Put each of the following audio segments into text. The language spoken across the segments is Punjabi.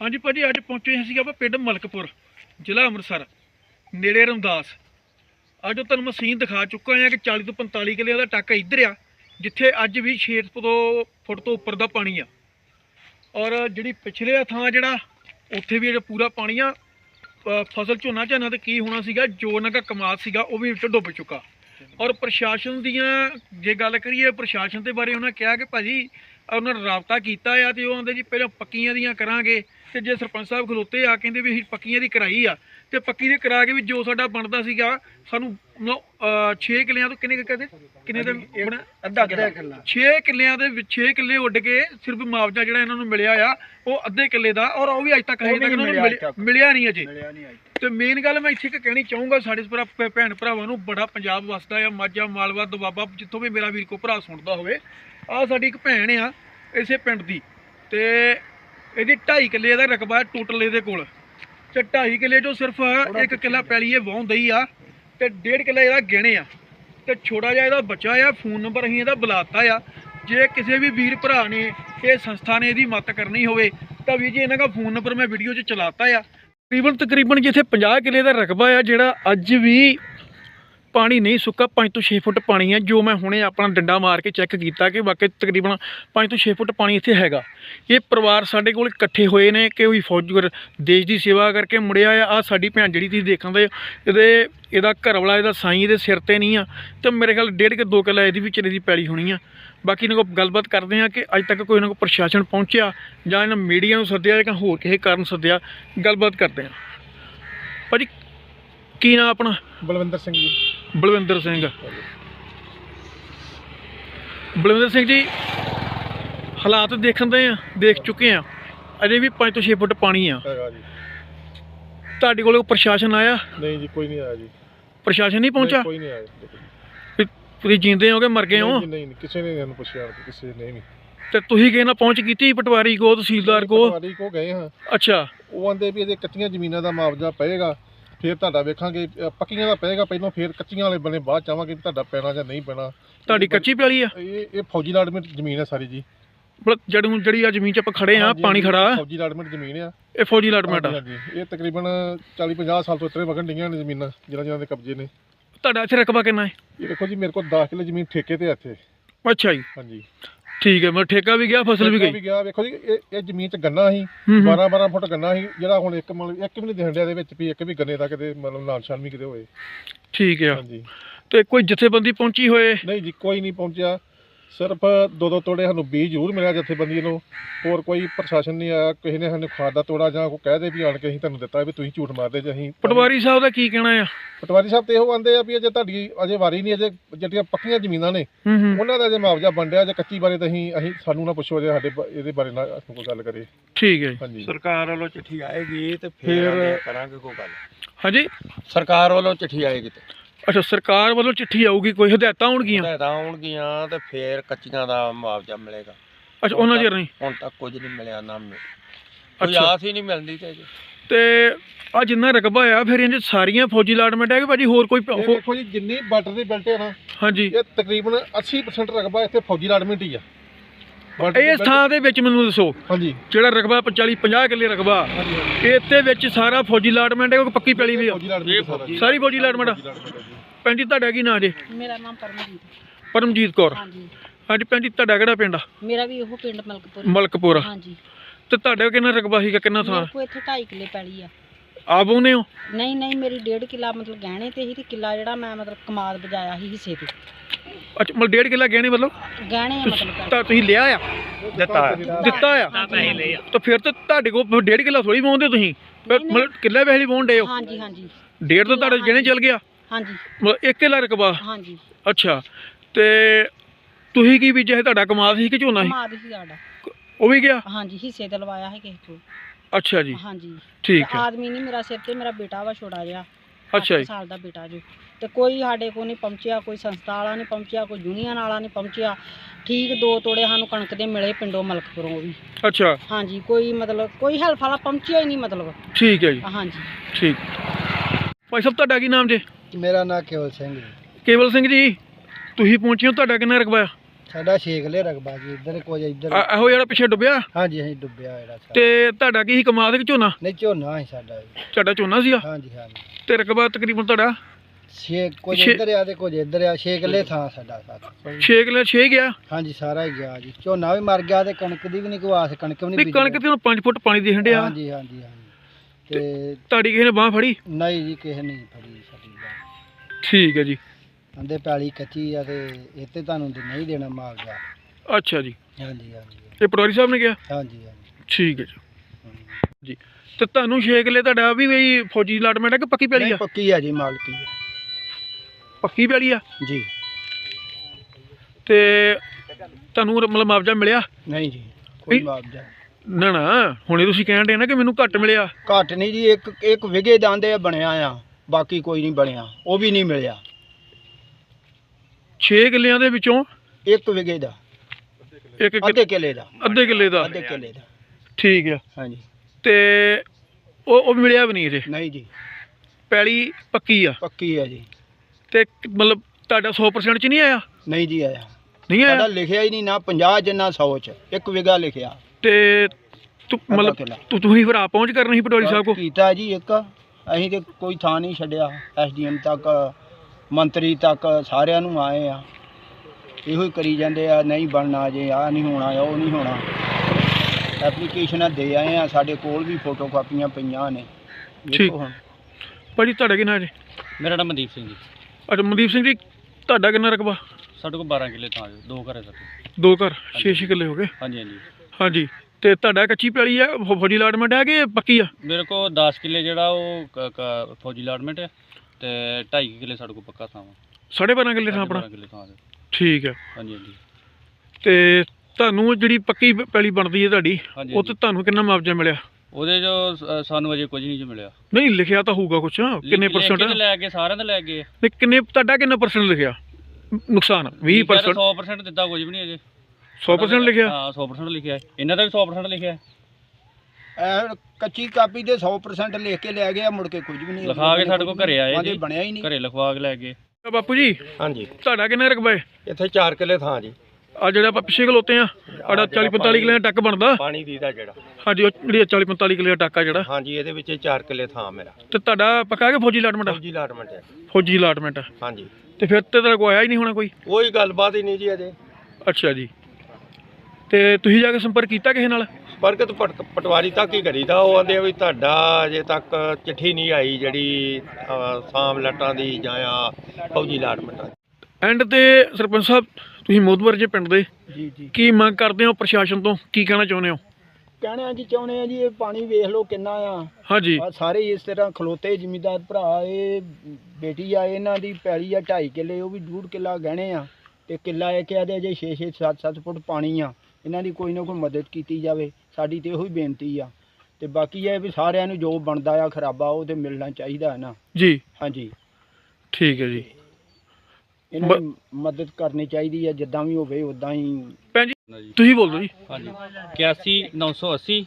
ਹਾਂਜੀ ਭਾਜੀ, ਅੱਜ ਪਹੁੰਚੇ ਸੀ ਆਪਾਂ ਪਿੰਡ ਮਲਕਪੁਰ, ਜ਼ਿਲ੍ਹਾ ਅੰਮ੍ਰਿਤਸਰ, ਨੇੜੇ ਰਮਦਾਸ। ਅੱਜ ਉਹ ਤੁਹਾਨੂੰ ਮਸ਼ੀਨ ਦਿਖਾ ਚੁੱਕਾ ਹਾਂ ਕਿ 40 ਤੋਂ 45 ਕਿੱਲੇ ਦਾ ਟੱਕ ਇੱਧਰ ਆ, ਜਿੱਥੇ ਅੱਜ ਵੀ 6 ਤੋਂ ਫੁੱਟ ਤੋਂ ਉੱਪਰ ਦਾ ਪਾਣੀ ਆ। ਔਰ ਜਿਹੜੀ ਪਿਛਲੇ ਥਾਂ ਜਿਹੜਾ, ਉੱਥੇ ਵੀ ਜਿਹੜਾ ਪੂਰਾ ਪਾਣੀ ਆ ਫਸਲ ਝੋਨਾ ਝਾਨਾ ਤੇ ਕੀ ਹੋਣਾ ਸੀਗਾ, ਜੋ ਉਹਨਾਂ ਦਾ ਕਮਾਦ ਸੀਗਾ, ਉਹ ਵੀ ਵਿੱਚ ਡੁੱਬ ਚੁੱਕਾ। ਔਰ ਪ੍ਰਸ਼ਾਸਨ ਦੀਆਂ ਜੇ ਗੱਲ ਕਰੀਏ, ਪ੍ਰਸ਼ਾਸਨ ਦੇ ਬਾਰੇ ਉਹਨਾਂ ਕਿਹਾ ਕਿ ਭਾਜੀ, ਉਹਨਾਂ ਨੇ ਰਾਬਤਾ ਕੀਤਾ ਆ ਤੇ ਉਹ ਆਂਦੇ ਜੀ, ਪਹਿਲਾਂ ਪੱਕੀਆਂ ਦੀਆਂ ਕਰਾਂਗੇ ਤੇ ਜੇ ਸਰਪੰਚ ਸਾਹਿਬ ਖਲੋਤੇ ਆ ਕਹਿੰਦੇ ਵੀ ਅਸੀਂ ਪੱਕੀਆਂ ਦੀ ਕਰਾਈ ਆ ਤੇ ਪੱਕੀ ਦੇ ਕਰਾ ਕੇ ਵੀ ਜੋ ਸਾਡਾ ਬਣਦਾ ਸੀਗਾ ਸਾਨੂੰ 6 ਕਿੱਲਿਆਂ ਤੋਂ ਕਿੰਨੇ ਕਹਦੇ? ਕਿੰਨੇ ਦਾ ਬਣਾ ਅੱਧਾ ਕਿੱਲਾ। 6 ਕਿੱਲਿਆਂ ਦੇ ਵਿੱਚ 6 ਕਿੱਲੇ ਉੱਡ ਕੇ ਸਿਰਫ ਮੁਆਵਜ਼ਾ ਜਿਹੜਾ ਇਹਨਾਂ ਨੂੰ ਮਿਲਿਆ ਆ ਉਹ ਅੱਧੇ ਕਿੱਲੇ ਦਾ ਔਰ ਉਹ ਵੀ ਅਜੇ ਤੱਕ ਹਜੇ ਤੱਕ ਇਹਨਾਂ ਨੂੰ ਮਿਲਿਆ- ਨਹੀਂ ਅਜੇ। ਤੇ ਮੇਨ ਗੱਲ ਮੈਂ ਇੱਥੇ ਇੱਕ ਕਹਿਣੀ ਚਾਹੂੰਗਾ ਸਾਡੇ ਭਰਾ ਭੈਣ ਭਰਾਵਾਂ ਨੂੰ ਬੜਾ ਪੰਜਾਬ ਵਸਦਾ ਆ ਮਾਝਾ ਮਾਲਵਾ ਦੁਆਬਾ ਜਿੱਥੋਂ ਵੀ ਮੇਰਾ ਵੀਰ ਕੋ ਭਰਾ ਸੁਣਦਾ ਹੋਵੇ ਆ ਸਾਡੀ ਇੱਕ ਭੈਣ ਆ ਇਸੇ ਪਿੰਡ ਦੀ। ਤੇ ਇਹਦੀ 2.5 ਕਿੱਲੇ ਦਾ ਰਕਬਾ ਹੈ ਟੋਟਲ ਇਹਦੇ ਕੋਲ। ਤੇ 2.5 ਕਿੱਲੇ ਚੋਂ ਸਿਰਫ ਇੱਕ ਕਿੱਲਾ ਪੈਲੀ ਇਹ ਵਾਹੁੰਦੀ ਆ ਤੇ 1.5 ਕਿੱਲਾ ਇਹਦਾ ਗਿਣੇ ਆ। ਤੇ ਛੋਟਾ ਜਿਹਾ ਇਹਦਾ ਬੱਚਾ ਆ ਫੋਨ ਨੰਬਰ ਅਸੀਂ ਇਹਦਾ ਬੁਲਾਤਾ ਆ। ਜੇ ਕਿਸੇ ਵੀ ਵੀਰ ਭਰਾ ਨੇ ਇਹ ਸੰਸਥਾ ਨੇ ਇਹਦੀ ਮਦਦ ਕਰਨੀ ਹੋਵੇ ਤਾਂ ਵੀ ਜੀ ਇਹਨਾਂ ਦਾ ਫੋਨ ਨੰਬਰ ਮੈਂ ਵੀਡੀਓ 'ਚ ਚਲਾਤਾ ਆ। ਤਕਰੀਬਨ ਤਕਰੀਬਨ ਜਿੱਥੇ 50 ਕਿੱਲੇ ਦਾ ਰਕਬਾ ਆ ਜਿਹੜਾ ਅੱਜ ਵੀ ਪਾਣੀ ਨਹੀਂ ਸੁੱਕਾ 5 ਤੋਂ 6 ਫੁੱਟ ਪਾਣੀ ਹੈ। ਜੋ ਮੈਂ ਹੁਣੇ ਆਪਣਾ ਡੰਡਾ ਮਾਰ ਕੇ ਚੈੱਕ ਕੀਤਾ ਕਿ ਵਾਕਈ ਤਕਰੀਬਨ 5 ਤੋਂ 6 ਫੁੱਟ ਪਾਣੀ ਇੱਥੇ ਹੈਗਾ। ਇਹ ਪਰਿਵਾਰ ਸਾਡੇ ਕੋਲ ਇਕੱਠੇ ਹੋਏ ਨੇ ਕਿ ਕੋਈ ਫੌਜਰ ਦੇਸ਼ ਦੀ ਸੇਵਾ ਕਰਕੇ ਮੁੜਿਆ ਆ। ਆ ਸਾਡੀ ਭੈਣ ਜਿਹੜੀ ਤੁਸੀਂ ਦੇਖਣ ਦੇ ਇਹਦੇ, ਇਹਦਾ ਘਰ ਵਾਲਾ ਇਹਦਾ ਸਾਈਂ ਇਹਦੇ ਸਿਰ ਤੇ ਨਹੀਂ ਆ ਤੇ ਮੇਰੇ ਖਿਆਲ ਡੇਢ ਕੇ 2 ਕਿੱਲਾ ਇਹਦੀ ਵੀ ਚਰੇ ਦੀ ਪੈਲੀ ਹੋਣੀ ਆ। ਬਾਕੀ ਇਹਨਾਂ ਕੋਲ ਗੱਲਬਾਤ ਕਰਦੇ ਆ ਕਿ ਅੱਜ ਤੱਕ ਕੋਈ ਇਹਨਾਂ ਕੋਲ ਪ੍ਰਸ਼ਾਸਨ ਪਹੁੰਚਿਆ ਜਾਂ ਇਹਨਾਂ ਮੀਡੀਆ ਨੂੰ ਸੱਦਿਆ ਜਾਂ ਹੋਰ ਕਿਸੇ ਕਾਰਨ ਸੱਦਿਆ, ਗੱਲਬਾਤ ਕਰਦੇ ਆ ਭਾਜੀ, ਕੀ ਨਾਮ ਆਪਣਾ? ਬਲਵਿੰਦਰ ਸਿੰਘ ਜੀ। ਬਲਵਿੰਦਰ ਸਿੰਘ। ਬਲਵਿੰਦਰ ਸਿੰਘ ਜੀ ਹਾਲਾਤ ਦੇਖਣ ਦੇ ਆ ਦੇਖ ਚੁੱਕੇ ਆ। ਅਜੇ ਵੀ 5 ਤੋਂ 6 ਫੁੱਟ ਪਾਣੀ ਆ। ਹੈਗਾ ਜੀ। ਤੁਹਾਡੇ ਕੋਲ ਪ੍ਰਸ਼ਾਸਨ ਆਇਆ? ਨਹੀਂ ਜੀ ਕੋਈ ਨਹੀਂ ਆਇਆ ਜੀ। ਪ੍ਰਸ਼ਾਸਨ ਨਹੀਂ ਪਹੁੰਚਾ ਨਹੀਂ, ਕੋਈ ਨਹੀਂ ਆਇਆ ਵੀ ਤੁਸੀਂ ਜਿੰਦੇ ਹੋਗੇ ਮਰ ਗਏ ਹੋ? ਨਹੀਂ ਨਹੀਂ ਨਹੀਂ, ਕਿਸੇ ਨੇ ਸਾਨੂੰ ਪੁੱਛਿਆ ਕਿਸੇ ਨੇ ਵੀ ਤੇ ਤੁਸੀਂ ਕਿਹਨਾਂ ਪਹੁੰਚ ਕੀਤੀ ਪਟਵਾਰੀ ਕੋ ਤਹਿਸੀਲਦਾਰ ਕੋ ਪਟਵਾਰੀ ਕੋ ਗਏ ਹਾਂ। ਅੱਛਾ। ਉਹ ਆਂਦੇ ਵੀ ਇਹਦੇ ਕੱਚੀਆਂ ਜ਼ਮੀਨਾਂ ਦਾ ਮੁਆਵਜ਼ਾ ਪਏਗਾ। ਫਿਰ ਤੁਹਾਡਾ ਵੇਖਾਂਗੇ ਅ, ਪੱਕੀਆਂ ਦਾ ਪਏਗਾ ਪਹਿਲਾਂ ਫਿਰ ਕੱਚੀਆਂ ਵਾਲੇ ਬਣੇ ਬਾਅਦ ਚਾਹਾਂਗੇ ਵੀ ਤੁਹਾਡਾ ਪੈਣਾ ਜਾਂ ਨਹੀਂ ਪੈਣਾ। ਤੁਹਾਡੀ ਕੱਚੀ ਪਿਆਲੀ ਆ? ਇਹ ਇਹ ਫੌਜੀ ਲਾਡਮੈਂਟ ਜ਼ਮੀਨ ਹੈ ਸਾਰੀ ਜੀ। ਮਤਲਬ ਜਿਹੜੀ ਹੁਣ ਜਿਹੜੀ ਆ ਜ਼ਮੀਨ 'ਚ ਆਪਾਂ ਖੜੇ ਆ ਹਾਂਜੀ, ਪਾਣੀ ਹਾਂਜੀ, ਖੜਾ ਫੌਜੀ ਲਾਡਮੈਂਟ ਜ਼ਮੀਨ ਆ। ਇਹ ਫੌਜੀ ਲਾਟਮੈਂਟ ਆ ਹਾਂਜੀ, ਹਾਂਜੀ। ਇਹ ਤਕਰੀਬਨ 40 50 ਸਾਲ ਤੋਂ ਇੱਥੇ ਵਗਣ ਡੀਆਂ ਨੇ ਜ਼ਮੀਨਾਂ ਜਿਹਨਾਂ ਜਿਹਨਾਂ ਦੇ ਕਬਜ਼ੇ ਨੇ। ਤੁਹਾਡਾ ਇੱਥੇ ਰਕਬਾ ਕਿੰਨਾ ਹੈ? ਇਹ ਦੇਖੋ ਜੀ ਮੇਰੇ ਕੋਲ 10 ਕਿੱਲੇ ਜ਼ਮੀਨ ਠੇਕੇ ਤੇ ਆ ਇੱਥੇ। ਅੱਛਾ ਜੀ। ਹਾਂਜੀ। ਠੀਕ ਹੈ ਮਤਲਬ ਠੇਕਾ ਵੀ ਗਿਆ ਫਸਲ ਵੀ ਗਈ? ਵੀ ਗਿਆ ਵੇਖੋ ਜੀ ਇਹ ਇਹ ਜ਼ਮੀਨ 'ਚ ਗੰਨਾ ਸੀ ਹੂੰ ਹੂੰ। 12 12 ਫੁੱਟ ਗੰਨਾ ਸੀ ਜਿਹੜਾ ਹੁਣ ਇੱਕ ਮਤਲਬ ਇੱਕ ਵੀ ਨਹੀਂ ਦਿਖਣ ਡਿਆ ਦੇ ਵਿੱਚ ਵੀ ਇੱਕ ਵੀ ਗੰਨੇ ਦਾ ਕਿਤੇ ਮਤਲਬ ਨਾਲ ਸ਼ਾਨ ਵੀ ਕਿਤੇ ਹੋਏ। ਠੀਕ ਆ। ਹਾਂਜੀ। ਤੇ ਕੋਈ ਜਥੇਬੰਦੀ ਪਹੁੰਚੀ ਹੋਏ? ਨਹੀਂ ਜੀ ਕੋਈ ਨਹੀਂ ਪਹੁੰਚਿਆ। ਸਿਰਫ ਦੋ ਦੋ ਤੋੜੇ ਸਾਨੂੰ ਬੀਜ ਜ਼ਰੂਰ ਮਿਲਿਆ ਜਥੇਬੰਦੀ ਨੂੰ। ਹੋਰ ਕੋਈ ਪ੍ਰਸ਼ਾਸਨ ਨਹੀਂ ਆਇਆ ਕਿਸੇ ਨੇ ਸਾਨੂੰ ਖਾਦ ਦਾ ਤੋੜਾ ਜਾਂ ਕੋਈ ਕਹਿ ਦੇ ਵੀ ਆਣ ਕੇ ਅਸੀਂ ਤੁਹਾਨੂੰ ਦਿੱਤਾ ਵੀ ਤੁਸੀਂ ਝੂਠ ਮਾਰਦੇ ਜੇ ਅਸੀਂ ਪਟਵਾਰੀ ਸਾਹਿਬ ਦਾ ਕੀ ਕਹਿਣਾ ਆ? ਪਟਵਾਰੀ ਸਾਹਿਬ ਤੇ ਇਹੋ ਆਂਦੇ ਆ ਵੀ ਅਜੇ ਤੁਹਾਡੀ ਅਜੇ ਵਾਰੀ ਨਹੀਂ ਅਜੇ ਜਿਹੜੀਆਂ ਪੱਕੀਆਂ ਜ਼ਮੀਨਾਂ ਨੇ ਉਹਨਾਂ ਦਾ ਅਜੇ ਮੁਆਵਜ਼ਾ ਬਣ ਰਿਹਾ ਜੇ ਕੱਚੀ ਬਾਰੇ ਤਾਂ ਅਸੀਂ ਅਸੀਂ ਸਾਨੂੰ ਨਾ ਪੁੱਛੋ ਜੇ ਸਾਡੇ ਬ- ਇਹਦੇ ਬਾਰੇ ਨਾ ਕੋਈ ਗੱਲ ਕਰੇ ਠੀਕ ਹੈ ਜੀ। ਹਾਂਜੀ। ਸਰਕਾਰ ਵੱਲੋਂ ਚਿੱਠੀ ਆਏਗੀ ਤੇ ਫਿਰ- ਕਰਾਂਗੇ ਕੋਈ ਗੱਲ। ਹਾਂਜੀ। ਸਰਕਾਰ ਵੱਲੋਂ ਚਿੱਠੀ ਆਏਗੀ ਤੇ। ਅੱਛਾ ਸਰਕਾਰ ਵੱਲੋਂ ਚਿੱਠੀ ਆਊਗੀ ਕੋਈ ਹਦਾਇਤਾਂ ਹੋਣਗੀਆਂ ਹਦਾਇਤਾਂ ਆਉਣਗੀਆਂ ਤੇ ਫਿਰ ਕੱਚੀਆਂ ਦਾ ਮੁਆਵਜ਼ਾ ਮਿਲੇਗਾ। ਅੱਛਾ ਉਹਨਾਂ ਚਿਰ ਨਹੀਂ? ਹੁਣ ਤੱਕ ਕੁਝ ਨਹੀਂ ਮਿਲਿਆ ਨਾ ਮਿਲ ਕੋਈ ਅੱਛਾ। ਆਸ ਹੀ ਨਹੀਂ ਮਿਲਦੀ ਤੇ ਜੀ। ਤੇ ਆ ਜਿੰਨਾ ਰਕਬਾ ਆ ਫਿਰ ਇਹਦੇ ਸਾਰੀਆਂ ਫੌਜੀ ਲਾਟਮੈਂਟ ਹੈ ਕਿ ਭਾਜੀ ਹੋਰ ਕੋਈ ਪ- ਇਹ ਹੋ- ਦੇਖੋ ਜੀ ਜਿੰਨੀ ਬਾਰਡਰ ਦੀ ਬੈਲਟ ਹੈ ਨਾ ਹਾਂਜੀ। ਇਹ ਤਕਰੀਬਨ 80% ਰਕਬਾ ਇੱਥੇ ਫੌਜੀ ਲਾਡਮੈਂਟ ਹੀ ਆ। ਇਸ ਥਾਂ ਦੇ ਵਿੱਚ ਮੈਨੂੰ ਦੱਸੋ ਹਾਂਜੀ। ਜਿਹੜਾ ਰਕਬਾ 40 50 ਕਿੱਲੇ ਰਕਬਾ। ਇਹਦੇ ਵਿੱਚ ਸਾਰਾ ਫੌਜੀ ਲਾਟਮੈਂਟ ਹੈ ਕੋਈ ਪੱਕੀ ਪੈਲੀ ਵੀ allotment ਸਾਰਾ। ਫੌਜੀ allotment ਆ? ਜੀ। ਭੈਣ ਜੀ। ਤੁਹਾਡਾ ਕੀ ਨਾਂ ਜੇ? ਮੇਰਾ ਨਾਮ ਪਰਮਜੀਤ ਪਰਮਜੀਤ ਕੌਰ। ਹਾਂਜੀ। ਹਾਂਜੀ ਭੈਣ ਜੀ ਤੁਹਾਡਾ ਕਿਹੜਾ ਪਿੰਡ ਆ? ਮੇਰਾ ਵੀ ਉਹ ਪਿੰਡ ਮਲਕਪੁਰ। ਮਲਕਪੁਰ ਹਾਂਜੀ। ਤੇ ਤੁਹਾਡਾ ਕਿੰਨਾ ਰਕਬਾ ਸੀਗਾ ਕਿੰਨਾ ਥਾਂ? ਮੇਰੇ ਕੋਲ ਇੱਥੇ 2.5 ਕਿੱਲੇ ਪੈਲੀ ਆ। ਆਪ ਆਉਂਦੇ ਹੋ? ਨਹੀਂ ਨਹੀਂ ਮੇਰੀ 1.5 ਕਿੱਲਾ ਮਤਲਬ ਗਹਿਣੇ ਤੇ ਹੀ ਤੇ ਕਿੱਲਾ ਜਿਹੜਾ ਮੈਂ ਮਤਲਬ ਕਮਾਦ ਬਜਾਇਆ ਸੀ ਹਿੱਸੇ ਤੇ। ਅੱਛਾ ਮਤਲਬ ਡੇਢ ਕਿੱਲਾ ਗਹਿਣੇ ਮਤਲਬ? ਗਹਿਣੇ ਆ ਮਤਲਬ। ਤਾਂ ਤੁਸੀਂ ਲਿਆ ਆ? ਦਿੱਤਾ ਦਿੱਤਾ ਆ? ਤਾਂ ਫਿਰ ਤਾਂ ਤੁਹਾਡੇ ਕੋਲ ਡੇਢ ਕਿੱਲਾ ਥੋੜੀ ਪਾਉਂਦੇ ਤੁਸੀਂ? ਫਿਰ ਨਹੀਂ, ਨਹੀਂ। ਮਤਲਬ ਕਿੱਲੇ ਵੇਲੇ ਪਾਉਂਦੇ ਹੋ? ਹਾਂਜੀ ਹਾਂਜੀ। ਡੇਢ ਤਾਂ ਤੁਹਾਡੇ ਗਹਿਣੇ ਚੱਲ ਗਿਆ? ਹਾਂਜੀ। ਮਤਲਬ ਇੱਕ ਕਿੱਲਾ ਰਕਬਾ? ਹਾਂਜੀ। ਅੱਛਾ ਤੇ ਤੁਸੀਂ ਕੀ ਬੀਜਿਆ ਸੀ? ਤੁਹਾਡਾ ਕਮਾਲ ਸੀ ਕਿ ਝੋਨਾ ਸੀ? ਕਮਾਦ ਸੀ ਸਾਡਾ। ਉਹ ਵੀ ਗਿਆ? ਹਾਂਜੀ ਹਿੱਸੇ ਤੇ ਲਵਾਇਆ ਹੈ ਕਿਸੇ ਕੋਲ। ਅੱਛਾ ਜੀ। ਹਾਂਜੀ। ਠੀਕ ਤੇ ਹੈ। ਆਦਮੀ ਨਹੀਂ ਮੇਰਾ ਸਿਰ ਤੇ ਮੇਰਾ ਬੇਟਾ ਵਾ ਛੋਟਾ ਜਿਹਾ। ਅੱਛਾ ਅੱਠ ਜੀ। ਸਾਲ ਦਾ ਬੇਟਾ ਜੋ। ਤੇ ਕੋਈ ਸਾਡੇ ਕੋਲ ਨਹੀਂ ਪਹੁੰਚਿਆ ਕੋਈ ਸੰਸਥਾ ਵਾਲਾ ਨਹੀਂ ਪਹੁੰਚਿਆ ਕੋਈ ਯੂਨੀਅਨ ਵਾਲਾ ਨਹੀਂ ਪਹੁੰਚਿਆ। ਠੀਕ ਦੋ ਤੋੜੇ ਸਾਨੂੰ ਕਣਕ ਦੇ ਮਿਲੇ ਪਿੰਡੋਂ ਮਲਕਪੁਰੋਂ ਵੀ। ਅੱਛਾ। ਹਾਂਜੀ ਕੋਈ ਮਤਲਬ ਕੋਈ ਹੈਲਪ ਵਾਲਾ ਪਹੁੰਚਿਆ ਹੀ ਨਹੀਂ ਮਤਲਬ। ਠੀਕ ਹੈ ਜੀ। ਹਾਂਜੀ। ਠੀਕ। ਭਾਈ ਸਾਹਿਬ ਤੁਹਾਡਾ ਕੀ ਨਾਮ ਜੇ? ਮੇਰਾ ਨਾਂ ਕੇਵਲ ਸਿੰਘ ਜੀ ਕੇਵਲ ਸਿੰਘ ਜੀ ਤੁਸੀਂ ਪਹੁੰਚੇ ਹੋ ਤੁਹਾਡਾ ਕਿੰਨਾ ਰਕਬਾ ਸਾਡਾ ਛੇਕਲੇ ਰਕਬਾ ਜੀ ਇੱਧਰ ਕੁਝ ਇੱਧਰ। ਆ- ਇਹੋ ਜਿਹੜਾ ਪਿੱਛੇ ਡੁੱਬਿਆ? ਹਾਂਜੀ ਅਸੀਂ ਡੁੱਬਿਆ ਜਿਹੜਾ ਸਾਡਾ। ਤੇ ਤੁਹਾਡਾ ਕੀ ਸੀ ਕਮਾਦ ਕਿ ਝੋਨਾ? ਨਹੀਂ ਝੋਨਾ ਹੈ ਸਾਡਾ। ਜੀ। ਤੁਹਾਡਾ ਝੋਨਾ ਸੀਗਾ? ਹਾਂਜੀ ਹਾਂਜੀ। ਤੇ ਰਕਬਾ ਤਕਰੀਬਨ ਤੁਹਾਡਾ? ਛੇ ਕੁਝ ਛੇ- ਇੱਧਰ ਆ ਤੇ ਕੁਝ ਇੱਧਰ ਆ। ਛੇਕਲੇ ਥਾਂ ਸਾਡਾ ਸਾਡਾ 6 ਕਿਲੇ 6 ਗਿਆ? ਹਾਂਜੀ ਸਾਰਾ ਹੀ ਗਿਆ ਜੀ। ਝੋਨਾ ਵੀ ਮਰ ਗਿਆ ਤੇ ਕਣਕ ਦੀ ਵੀ ਨਹੀਂ ਕੋਈ ਆਸ ਕਣਕ ਵੀ ਵੀ ਨਹੀਂ ਕਣਕ ਤੇ ਹੁਣ 5 ਫੁੱਟ ਪਾਣੀ ਦੇ ਹੰਡਿਆ ਹਾਂਜੀ ਹਾਂਜੀ ਹਾਂਜੀ। ਤੇ ਤੁਹਾਡੀ ਕਿਸੇ ਨੇ ਬਾਹ ਫੜੀ? ਨਹੀਂ ਜੀ ਕਿਸੇ ਨਹੀਂ ਫੜੀ ਸਾਡੀ ਠੀਕ ਹੈ ਜੀ। ਕਹਿੰਦੇ ਪੈਲੀ ਕੱਚੀ ਆ ਤੇ ਇੱਥੇ ਤੁਹਾਨੂੰ ਤੇ ਨਹੀਂ ਦੇਣਾ ਮਾਗਦਾ ਅੱਛਾ ਜੀ। ਹਾਂਜੀ ਹਾਂਜੀ। ਇਹ ਪਟਵਾਰੀ ਸਾਹਿਬ ਨੇ ਕਿਹਾ? ਹਾਂਜੀ ਹਾਂਜੀ। ਠੀਕ ਹੈ ਜੀ। ਜੀ। ਤੇ ਤੁਹਾਨੂੰ 6 ਕਿਲੇ ਤੁਹਾਡਾ ਵੀ ਵੀ ਫੌਜੀ ਅਲਾਟਮੈਂਟ ਹੈ ਕਿ ਪੱਕੀ ਪੈਲੀ ਨਹੀਂ ਆ ਪੱਕੀ ਆ ਜੀ ਮਾਲਕੀ ਆ। ਪੱਕੀ ਪੈਲੀ ਆ? ਜੀ। ਤੇ ਤੁਹਾਨੂੰ ਮਤਲਬ ਮੁਆਵਜ਼ਾ ਮਿਲਿਆ? ਨਹੀਂ ਜੀ ਕੋਈ ਨਹੀਂ। ਮੁਆਵਜ਼ਾ ਨਾ ਨਾ ਹੁਣੇ ਤੁਸੀਂ ਕਹਿਣ ਦੇ ਨਾ ਕਿ ਮੈਨੂੰ ਘੱਟ ਮਿਲਿਆ। ਘੱਟ ਨਹੀਂ ਜੀ ਇੱਕ ਇੱਕ ਵਿਗੇ ਦਾਂਦੇ ਬਣਿਆ ਆ ਬਾਕੀ ਕੋਈ ਨਹੀਂ ਬਣਿਆ ਉਹ ਵੀ ਨਹੀਂ ਮਿਲਿਆ। 6 ਕਿੱਲਿਆਂ ਦੇ ਵਿੱਚੋਂ ਇੱਕ ਵਿਗੇ ਦਾ। ਇੱਕ ਕਿ- ਅੱਧੇ ਕਿੱਲੇ ਦਾ। ਅੱਧੇ ਕਿੱਲੇ ਦਾ। ਅੱਧੇ ਕਿੱਲੇ ਦਾ। ਠੀਕ ਆ। ਹਾਂਜੀ। ਤੇ ਉਹ ਉਹ ਮਿਲਿਆ ਵੀ ਨਹੀਂ ਅਜੇ ਨਹੀਂ ਜੀ। ਪੈਲੀ ਪੱਕੀ ਆ। ਪੱਕੀ ਹੈ ਜੀ। ਤੇ ਮਤਲਬ ਤੁਹਾਡਾ 100% ਚ ਨਹੀਂ ਆਇਆ? ਨਹੀਂ ਜੀ ਆਇਆ। ਨਹੀਂ ਸਾਡਾ ਆਇਆ ਲਿਖਿਆ ਹੀ ਨਹੀਂ ਨਾ 50 ਜਿੰਨਾ 100 ਚ। ਇੱਕ ਵਿਗਾ ਲਿਖਿਆ। ਤੇ ਤੂੰ ਮਤਲਬ ਕਿੱਲਾ। ਤੂੰ ਤੁਸੀਂ ਫਿਰ ਆਪ ਪਹੁੰਚ ਕਰਨੀ ਸੀ ਪਟਵਾਰੀ ਸਾਹਿਬ ਕੋ ਕੀਤਾ ਜੀ ਇੱਕ। ਅਸੀਂ ਤੇ ਕੋਈ ਥਾਂ ਨਹੀਂ ਛੱਡਿਆ। ਐਸਡੀਐਮ ਤੱਕ ਮੰਤਰੀ ਤੱਕ ਸਾਰਿਆਂ ਨੂੰ ਆਏ ਆ। ਇਹੋ ਹੀ ਕਰੀ ਜਾਂਦੇ ਆ ਨਹੀਂ ਬਣਨਾ ਜੇ ਆ ਨਹੀਂ ਹੋਣਾ ਉਹ ਨਹੀਂ ਹੋਣਾ। ਐਪਲੀਕੇਸ਼ਨਾਂ ਦੇ ਆਏ ਆ ਸਾਡੇ ਕੋਲ ਵੀ ਫੋਟੋ ਕਾਪੀਆਂ ਪਈਆਂ ਨੇ। ਠੀਕ। ਵੇਖੋ ਹੁਣ। ਭਾਜੀ ਤੁਹਾਡਾ ਕਿੰਨਾ ਜੀ? ਮੇਰਾ ਨਾਮ ਮਨਦੀਪ ਸਿੰਘ ਜੀ। ਅੱਛਾ ਮਨਦੀਪ ਸਿੰਘ ਜੀ ਤੁਹਾਡਾ ਕਿੰਨਾ ਰਕਬਾ? ਸਾਡੇ ਕੋਲ 12 ਕਿੱਲੇ ਥਾਂ ਜੀ ਦੋ ਘਰ ਹੈ ਸਾਡੇ। ਦੋ ਘਰ 6-6 ਕਿੱਲੇ ਹੋ ਗਏ? ਹਾਂਜੀ ਹਾਂਜੀ। ਹਾਂਜੀ ਤੇ ਤੁਹਾਡਾ ਕੱਚੀ ਪੈਲੀ ਆ ਫੌ- ਫੌਜੀ ਅਲਾਟਮੈਂਟ ਹੈ ਕਿ ਪੱਕੀ ਆ? ਮੇਰੇ ਕੋਲ 10 ਕਿੱਲੇ ਜਿਹੜਾ ਉਹ ਕ- ਕ- ਫੌਜੀ ਅਲਾਟਮੈਂਟ ਹੈ। ਤੇ 2.5 ਕਿੱਲੇ ਸਾਡੇ ਕੋਲ ਪੱਕਾ ਥਾਂ ਵਾ। ਸਾਢੇ 12 ਕਿੱਲੇ ਥਾਂ ਆਪਣਾ? ਬਾਰਾਂ ਕਿੱਲੇ ਥਾਂ ਹੈ ਠੀਕ ਹੈ ਹਾਂਜੀ ਹਾਂਜੀ। ਤੇ ਤੁਹਾਨੂੰ ਜਿਹੜੀ ਪੱਕੀ ਪੈਲੀ ਬਣਦੀ ਹੈ ਤੁਹਾਡੀ ਹਾਂਜੀ ਉਹ ਤੇ ਤੁਹਾਨੂੰ ਕਿੰਨਾ ਮੁਆਵਜ਼ਾ ਮਿਲਿਆ? ਉਹਦੇ ਜੋ ਸ- ਸਾਨੂੰ ਅਜੇ ਕੁਝ ਨਹੀਂ ਜੀ ਮਿਲਿਆ। ਨਹੀਂ ਲਿਖਿਆ ਤਾਂ ਹੋਊਗਾ ਕੁਛ ਕਿੰਨੇ ਲਿਖ- ਪਰਸੈਂਟ ਲਿਖ ਕੇ ਤੇ ਲੈ ਕੇ ਸਾਰਿਆਂ ਦੇ ਲੈ ਗਏ। ਨਹੀਂ ਕਿੰਨੇ ਤੁਹਾਡਾ ਕਿੰਨਾ ਪਰਸੈਂਟ ਲਿਖਿਆ? ਨੁਕਸਾਨ 20% 100% ਦਿੱਤਾ ਕੁਝ ਵੀ ਨਹੀਂ ਅਜੇ। 100% ਲਿਖਿਆ? ਹਾਂ 100% ਲਿਖਿਆ। ਹੈ ਇਹਨਾਂ ਦਾ ਵੀ 100% ਲਿਖਿਆ। ਹੈ ਇਹ ਕੱਚੀ ਕਾਪੀ ਦੇ 100% ਲਿਖ ਕੇ ਲੈ ਗਿਆ ਮੁੜ ਕੇ ਕੁਝ ਵੀ ਨਹੀਂ ਲਿਖਾ ਕੇ ਸਾਡੇ ਕੋਲ ਘਰੇ ਆਏ ਹਾਂਜੀ, ਜੀ। ਬਣਿਆ ਹੀ ਨਹੀਂ। ਘਰੇ ਲਿਖਵਾ ਕੇ ਲੈ ਗਏ। ਬਾਪੂ ਜੀ ਹਾਂਜੀ। ਤੁਹਾਡਾ ਕਿੰਨਾ ਰਕਬਾ? ਹੈ ਇੱਥੇ 4 ਕਿੱਲੇ ਥਾਂ ਜੀ। ਆ ਜਿਹੜਾ ਆਪਾਂ ਪਿੱਛੇ ਖਲੋਤੇ ਆ ਸਾਡਾ 40 45 ਕਿੱਲੇ ਦਾ ਟੱਕ ਬਣਦਾ। ਪਾਣੀ ਦੀ ਦਾ ਜਿਹੜਾ। ਹਾਂਜੀ ਉਹ ਜਿਹੜੀ 40 45 ਕਿੱਲੇ ਦਾ ਟੱਕ ਆ ਜਿਹੜਾ। ਹਾਂਜੀ ਇਹਦੇ ਵਿੱਚ 4 ਕਿੱਲੇ ਥਾਂ ਮੇਰਾ। ਤੇ ਤੁਹਾਡਾ ਪੱਕਾ ਕਿ ਫੌਜੀ ਅਲਾਟਮੈਂਟ ਫੌਜੀ ਅਲਾਟਮੈਂਟ ਹੈ ਫੌਜੀ ਅਲਾਟਮੈਂਟ ਹਾਂਜੀ। ਤੇ ਫਿਰ ਤੇ ਤੁਹਾਡਾ ਕੋਈ ਆਇਆ ਹੀ ਨਹੀਂ ਹੋਣਾ ਕੋਈ? ਕੋਈ ਗੱਲਬਾਤ ਹੀ ਨਹੀਂ ਜੀ ਅਜੇ। ਅੱਛਾ ਜੀ। ਤੇ ਤੁਸੀਂ ਜਾ ਕੇ ਸੰਪਰਕ ਕੀਤਾ ਕਿਸੇ ਨਾਲ? ਬਰਕਤ ਪਟ- ਪਟਵਾਰੀ ਤੱਕ ਹੀ ਕਰੀਦਾ ਉਹ ਆਂਦੇ ਵੀ ਤੁਹਾਡਾ ਅਜੇ ਤੱਕ ਚਿੱਠੀ ਨਹੀਂ ਆਈ ਜਿਹੜੀ ਸਾਮ ਲੱਟਾਂ ਦੀ ਜਾਂ ਆ ਫੌਜੀ ਅਲਾਟਮੈਂਟਾਂ ਦੀ। ਐਂਡ ਤੇ ਸਰਪੰਚ ਸਾਹਿਬ ਤੁਸੀਂ ਮੋਦਵਰ ਜੇ ਪਿੰਡ ਦੇ ਜੀ ਜੀ। ਕੀ ਮੰਗ ਕਰਦੇ ਹੋ ਪ੍ਰਸ਼ਾਸਨ ਤੋਂ? ਕੀ ਕਹਿਣਾ ਚਾਹੁੰਦੇ ਹੋ? ਕਹਿਣਾ ਆ ਕਿ ਚਾਹੁੰਦੇ ਆ ਜੀ ਇਹ ਪਾਣੀ ਵੇਖ ਲਓ ਕਿੰਨਾ ਆ। ਹਾਂਜੀ। ਆ ਸਾਰੇ ਇਸ ਤਰ੍ਹਾਂ ਖਲੋਤੇ ਜ਼ਿਮੀਦਾਰ ਭਰਾ ਇਹ ਬੇਟੀ ਆ ਇਹਨਾਂ ਦੀ ਪੈਲੀ ਆ 2.5 ਕਿੱਲੇ ਉਹ ਵੀ ਡੂਢ ਕਿੱਲਾ ਗਹਿਣੇ ਆ। ਤੇ ਕਿੱਲਾ ਇਹ ਕਿਹਾ ਦੇ ਜੇ 6 6 7 7 ਫੁੱਟ ਪਾਣੀ ਆ। ਇਹਨਾਂ ਦੀ ਕੋਈ ਨਾ ਕੋਈ ਮਦਦ ਕੀਤੀ ਜਾਵੇ। ਸਾਡੀ ਤੇ ਇਹੋ ਹੀ ਬੇਨਤੀ ਆ। ਤੇ ਬਾਕੀ ਇਹ ਵੀ ਸਾਰਿਆਂ ਨੂੰ ਜੋ ਬਣਦਾ ਆ ਖਰਾਬਾ ਉਹ ਤੇ ਮਿਲਣਾ ਚਾਹੀਦਾ ਹੈ ਨਾ। ਜੀ। ਹਾਂਜੀ। ਠੀਕ ਹੈ ਜੀ। ਇਹਨਾਂ ਬ- ਦੀ ਮਦਦ ਕਰਨੀ ਚਾਹੀਦੀ ਆ ਜਿੱਦਾਂ ਵੀ ਹੋਵੇ ਉਦਾਂ ਹੀ। ਭੈਣ ਜੀ ਤੁਸੀਂ ਬੋਲ ਦਿਓ ਜੀ। ਹਾਂਜੀ। 81 980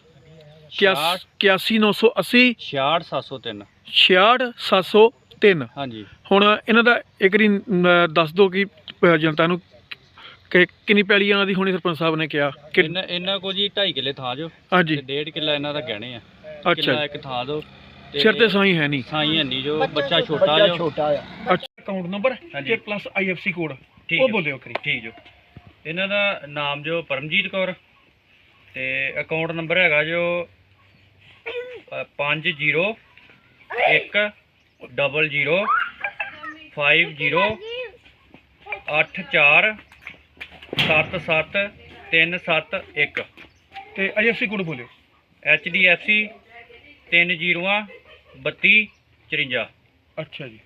81980 66703 66703 ਹਾਂਜੀ। ਹੁਣ ਇਹਨਾਂ ਦਾ ਇੱਕ ਵਾਰੀ ਦੱਸ ਦਿਓ ਕਿ ਅ, ਜਨਤਾ ਨੂੰ ਕਿ ਕਿੰਨੀ ਪੈਲੀ ਇਹਨਾਂ ਦੀ ਹੋਣੀ ਸਰਪੰਚ ਸਾਹਿਬ ਨੇ ਕਿਹਾ? ਕਿ ਇਹਨਾਂ ਇਹਨਾਂ ਕੋ ਜੀ 2.5 ਕਿੱਲੇ ਥਾਂ ਜੋ। ਹਾਂਜੀ। ਤੇ ਡੇਢ ਕਿੱਲਾ ਇਹਨਾਂ ਦਾ ਗਹਿਣੇ ਆ। ਅੱਛਾ। ਕਿੱਲਾ ਇੱਕ ਥਾਂ ਦੋ। ਸਿਰ ਤੇ ਸਾਈ ਹੈ ਨਹੀਂ ਸਾਈ ਹੈ ਨਹੀਂ ਜੋ ਬੱਚਾ ਛੋਟਾ ਬੱਚਾ ਜੋ। ਛੋਟਾ ਆ ਅੱਛਾ। ਅਕਾਊਂਟ ਨੰਬਰ ਤੇ ਪਲੱਸ ਆਈਐਫਸੀ ਕੋਡ ਉਹ ਬੋਲਿਓ ਕਰੀ। ਠੀਕ ਜੋ। ਇਹਨਾਂ ਦਾ ਨਾਮ ਜੋ ਪਰਮਜੀਤ ਕੌਰ। ਤੇ ਅਕਾਊਂਟ ਨੰਬਰ ਹੈਗਾ ਜੋ 50 1 ਡਬਲ 0 50 84 77 371 ਤੇ ਆਈਐਫਸੀ ਕੋਡ ਬੋਲਿਓ HDFC 30 32 54 ਅੱਛਾ ਜੀ।